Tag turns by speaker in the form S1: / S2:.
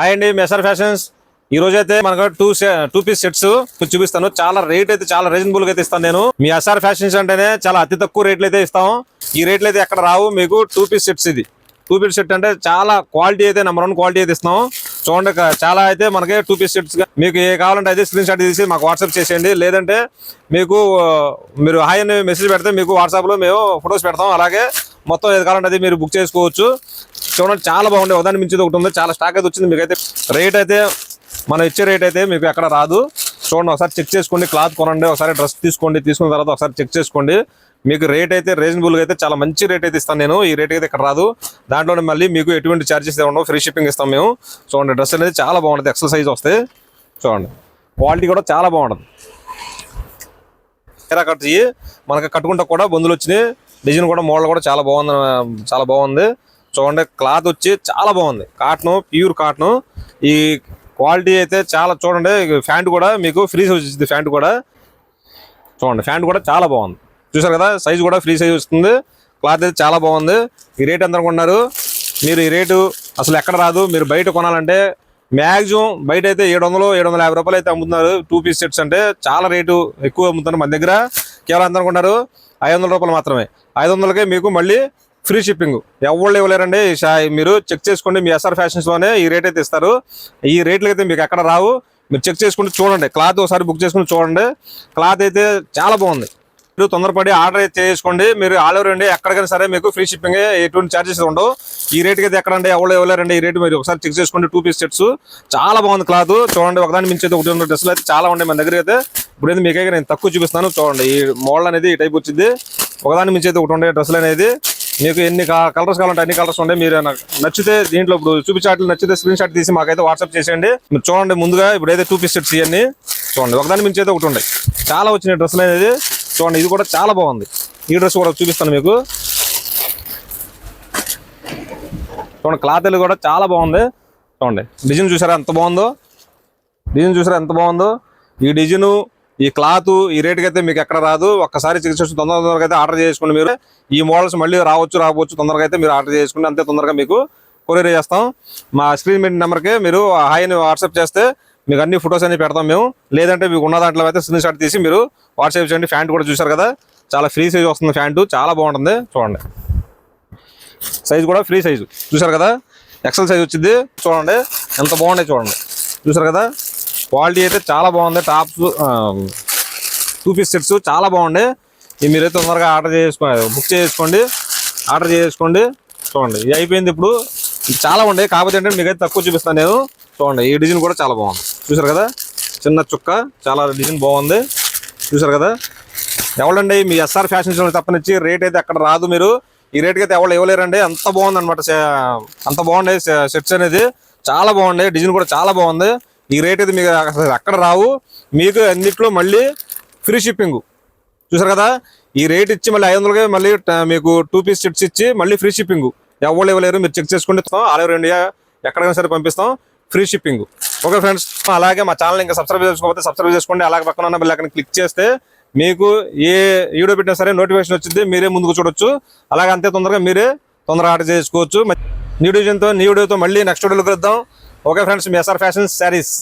S1: Hi అండి మెసర్ fashions ఈ రోజు అయితే మనకు టూ టూ పీస్ సెట్స్ చూపిస్తాను. చాలా రేట్ అయితే చాలా రీజనబుల్గా అయితే ఇస్తాను నేను. మీ ఎస్ఆర్ ఫ్యాషన్స్ అంటేనే చాలా అతి తక్కువ రేట్లు అయితే ఇస్తాం. ఈ రేట్లు అయితే ఎక్కడ రావు. మీకు టూ పీస్ సెట్స్ ఇది. టూ పీస్ సెట్ అంటే చాలా క్వాలిటీ అయితే నెంబర్ వన్ క్వాలిటీ అయితే ఇస్తాం చూడండి చాలా అయితే మనకి టూ పీస్ సెట్స్ మీకు ఏ కావాలంటే అయితే స్క్రీన్ షాట్ తీసి మాకు వాట్సాప్ చేసేయండి. లేదంటే మీకు మీరు హాయ్ అని మెసేజ్ పెడితే మీకు వాట్సాప్లో మేము ఫొటోస్ పెడతాం. అలాగే మొత్తం ఏది కావాలంటే అది మీరు బుక్ చేసుకోవచ్చు. చూడండి చాలా బాగుండే ఉదాహరణ మించి ఒకటి ఉంది. చాలా స్టాక్ అయితే వచ్చింది. మీకు అయితే రేట్ అయితే మనం ఇచ్చే రేట్ అయితే మీకు ఎక్కడ రాదు. చూడండి ఒకసారి చెక్ చేసుకోండి. క్లాత్ కొనండి ఒకసారి డ్రెస్ తీసుకోండి. తీసుకున్న తర్వాత ఒకసారి చెక్ చేసుకోండి. మీకు రేట్ అయితే రీజనబుల్గా అయితే చాలా మంచి రేట్ అయితే ఇస్తాను నేను. ఈ రేట్ అయితే ఇక్కడ రాదు. దాంట్లోనే మళ్ళీ మీకు ఎటువంటి ఛార్జెస్ ఉండవు. ఫ్రీ షిప్పింగ్ ఇస్తాం మేము. చూడండి డ్రెస్ అనేది చాలా బాగుంటుంది. ఎక్సల్ సైజ్ వస్తే చూడండి. క్వాలిటీ కూడా చాలా బాగుంటుంది. చీర కట్ చేయి. మనకి కట్టుకుంటా కూడా బొందులు వచ్చినాయి. డిజైన్ కూడా మోడల్ కూడా చాలా బాగుంది. చాలా బాగుంది. చూడండి క్లాత్ వచ్చి చాలా బాగుంది. Cotton pure cotton. ఈ క్వాలిటీ అయితే చాలా చూడండి ఫ్యాంట్ కూడా మీకు ఫ్రీ సైజ్ వచ్చింది ఫ్యాంట్ కూడా. చూడండి ఫ్యాంట్ కూడా చాలా బాగుంది. చూసారు కదా సైజ్ కూడా ఫ్రీ సైజ్ వస్తుంది. క్లాత్ అయితే చాలా బాగుంది. ఈ రేట్ ఎంత అనుకున్నారు మీరు ఈ రేటు అసలు ఎక్కడ రాదు. మీరు బయట కొనాలంటే మ్యాక్సిమం బయట అయితే ఏడు వందలు ఏడు వందల యాభై రూపాయలు అయితే అమ్ముతున్నారు. టూ పీస్ సెట్స్ అంటే చాలా రేటు ఎక్కువ అమ్ముతున్నారు మన దగ్గర. కేవలం ఎంత అనుకున్నారు ఐదు వందల రూపాయలు మాత్రమే. ఐదు వందలకే మీకు మళ్ళీ ఫ్రీ షిప్పింగ్. ఎవరు ఇవ్వలేరండి. మీరు చెక్ చేసుకోండి. మీ ఎస్ఆర్ ఫ్యాషన్స్లోనే ఈ రేట్ అయితే ఇస్తారు. ఈ రేట్లు అయితే మీకు ఎక్కడ రావు. మీరు చెక్ చేసుకుంటే చూడండి. క్లాత్ ఒకసారి బుక్ చేసుకుని చూడండి. క్లాత్ అయితే చాలా బాగుంది. మీరు తొందరపడి ఆర్డర్ అయితే చేసుకోండి. మీరు ఆల్ ఓవర్ అండి ఎక్కడికైనా సరే మీకు ఫ్రీ షిప్పింగ్ ఎటువంటి ఛార్జెస్ ఉండవు. ఈ రేట్కి అయితే ఎక్కడండి? ఎవరు ఇవ్వలేరండి. ఈ రేటు మీరు ఒకసారి చెక్ చేసుకోండి టూ పీస్ సెట్స్ చాలా బాగుంది క్లాత్. చూడండి. ఒకదాని మించి అయితే ఒకటి రెండు డ్రెస్సులు అయితే చాలా ఉన్నాయి మన దగ్గర అయితే. ఇప్పుడు అయితే మీకైతే నేను తక్కువ చూపిస్తాను చూడండి. ఈ మోడల్ అనేది ఈ టైప్ వచ్చింది. ఒకదాని మించి అయితే ఒకటి ఉండే డ్రెస్సులు అనేది. మీకు ఎన్ని కలర్స్ కావాలంటే అన్ని కలర్స్ ఉన్నాయి మీరు నచ్చితే దీంట్లో ఇప్పుడు చూపించాట్లు నచ్చితే స్క్రీన్ షాట్ తీసి మాకైతే వాట్సాప్ చేసేయండి. మీరు చూడండి ముందుగా ఇప్పుడు అయితే టూ పీస్ సెట్స్ ఇవన్నీ చూడండి. ఒకదాని మించి అయితే ఒకటి ఉన్నాయి చాలా వచ్చినాయి డ్రెస్సులు అనేది. చూడండి ఇది కూడా చాలా బాగుంది. ఈ డ్రెస్ కూడా చూపిస్తాను మీకు. చూడండి క్లాత్ కూడా చాలా బాగుంది. చూడండి డిజైన్ చూసారా ఎంత బాగుందో? డిజైన్ చూసారా ఎంత బాగుందో? ఈ డిజైను ఈ క్లాత్ ఈ రేటుకి అయితే మీకు ఎక్కడ రాదు. ఒక్కసారి చికిత్స తొందర తొందరగా అయితే ఆర్డర్ చేసుకోండి మీరు ఈ మోడల్స్ మళ్ళీ రావచ్చు రావచ్చు తొందరగా అయితే మీరు ఆర్డర్ చేసుకుని అంతే తొందరగా మీకు కొరియర్ చేస్తాం. మా స్క్రీన్ మీద నెంబర్కి మీరు హాయ్ అని వాట్సాప్ చేస్తే మీకు అన్ని ఫొటోస్ అన్ని పెడతాం మేము. లేదంటే మీకు ఉన్న దాంట్లో అయితే స్క్రీన్ షాట్ తీసి మీరు వాట్సాప్ చేయండి. ఫ్యాంట్ కూడా చూసారు కదా? చాలా ఫ్రీ సైజ్ వస్తుంది ఫ్యాంటు చాలా బాగుంటుంది. చూడండి. సైజ్ కూడా ఫ్రీ సైజు. చూసారు కదా? ఎక్సెల్ సైజ్ వచ్చింది. చూడండి. ఎంత బాగున్నాయి చూడండి. చూసారు కదా? క్వాలిటీ అయితే చాలా బాగుంది. టాప్స్ టూ పీస్ సెట్స్ చాలా బాగుండే. ఇవి మీరైతే తొందరగా ఆర్డర్ చేసుకోండి బుక్ చేసుకోండి ఆర్డర్ చేసుకోండి చూడండి ఇది అయిపోయింది ఇప్పుడు. చాలా ఉండే కాకపోతే ఏంటంటే మీకైతే తక్కువ చూపిస్తాను నేను. చూడండి ఈ డిజైన్ కూడా చాలా బాగుంది. చూసారు కదా? చిన్న చుక్క చాలా డిజైన్ బాగుంది. చూసారు కదా? ఎవరండి మీ ఎస్ఆర్ ఫ్యాషన్ షో తప్పనిచ్చి రేట్ అయితే అక్కడ రాదు మీరు. ఈ రేట్కి అయితే ఎవరు ఇవ్వలేరండి. అంత బాగుంది అనమాట అంత బాగుండే సెట్స్ అనేది. చాలా బాగుండే డిజైన్ కూడా చాలా బాగుంది. ఈ రేట్ అయితే మీకు అసలు అక్కడ రావు. మీకు అన్నిట్లో మళ్ళీ ఫ్రీ షిప్పింగ్ చూసారు కదా? ఈ రేట్ ఇచ్చి మళ్ళీ ఐదు వందలకి మళ్ళీ మీకు టూ పీస్ సెట్స్ ఇచ్చి మళ్ళీ ఫ్రీ షిప్పింగ్ ఎవరు ఇవ్వలేరు మీరు చెక్ చేసుకుంటే ఆల్ ఓవర్ ఇండియా ఎక్కడికైనా సరే పంపిస్తాం. ఫ్రీ షిప్పింగ్ ఓకే ఫ్రెండ్స్ అలాగే మా ఛానల్ ఇంకా సబ్స్క్రైబ్ చేసుకోకపోతే సబ్స్క్రైబ్ చేసుకోండి. అలాగే పక్కన ఉన్న బిల్ అక్కడ క్లిక్ చేస్తే మీకు ఏ వీడియో పెట్టినా సరే నోటిఫికేషన్ వచ్చింది మీరే ముందుకు చూడొచ్చు. అలాగే అంతే తొందరగా మీరే తొందరగా ఆర్డర్ చేసుకోవచ్చు. న్యూ డివిజన్తో న్యూ వీడియోతో మళ్ళీ నెక్స్ట్ వీడియోలో కలుద్దాం. ఓకే ఫ్రెండ్స్ మీ ఎస్ఆర్ ఫ్యాషన్ శారీస్.